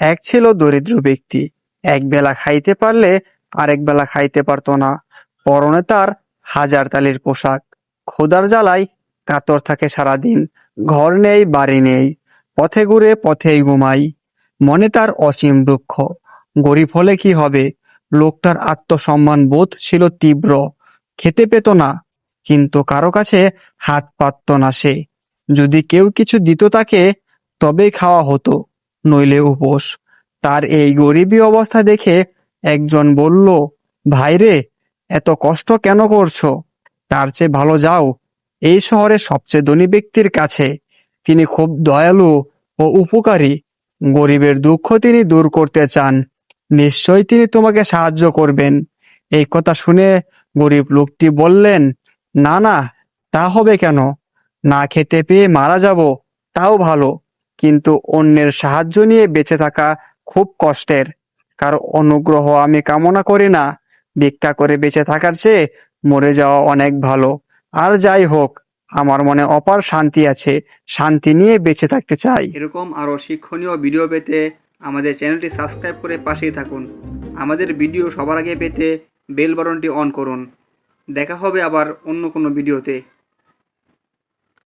এক ছিল দরিদ্র ব্যক্তি, এক বেলা খাইতে পারলে আরেক বেলা খাইতে পারতো না। পরনে তার হাজার তালির পোশাক। খোদার জ্বালায় কাতর থাকে সারাদিন। ঘর নেই, বাড়ি নেই। পথে ঘুরে পথেই ঘুমাই। মনে তার অসীম দুঃখ। গরিব হলে কি হবে? লোকটার আত্মসম্মান বোধ ছিল তীব্র। খেতে পেত না, কিন্তু কারও কাছে হাত পাতত না সে। যদি কেউ কিছু দিত তাকে, তবেই খাওয়া হতো। নইলে উপোস। তার এই গরিবী অবস্থা দেখে একজন বলল ভাইরে এত কষ্ট কেন করছ? তার চেয়ে ভালো যাও। এই শহরের সবচেয়ে ধনী ব্যক্তির কাছে। তিনি খুব দয়ালু ও উপকারী। গরিবের দুঃখ তিনি দূর করতে চান। নিশ্চয়ই তিনি তোমাকে সাহায্য করবেন। এই কথা শুনে গরিব লোকটি বললেন, না না, তা হবে কেন? না খেতে পেয়ে মারা যাব, তাও ভালো। কিন্তু অন্যের সাহায্য নিয়ে বেঁচে থাকা খুব কষ্টের। কারও অনুগ্রহ আমি কামনা করি না। ভিক্ষা করে বেঁচে থাকার চেয়ে মরে যাওয়া অনেক ভালো। আর যাই হোক, আমার মনে অপার শান্তি আছে, শান্তি নিয়ে বেঁচে থাকতে চাই। এরকম আরও শিক্ষণীয় ভিডিও পেতে আমাদের চ্যানেলটি সাবস্ক্রাইব করে পাশেই থাকুন। আমাদের ভিডিও সবার আগে পেতে বেল বাটনটি অন করুন। দেখা হবে আবার অন্য কোনো ভিডিওতে।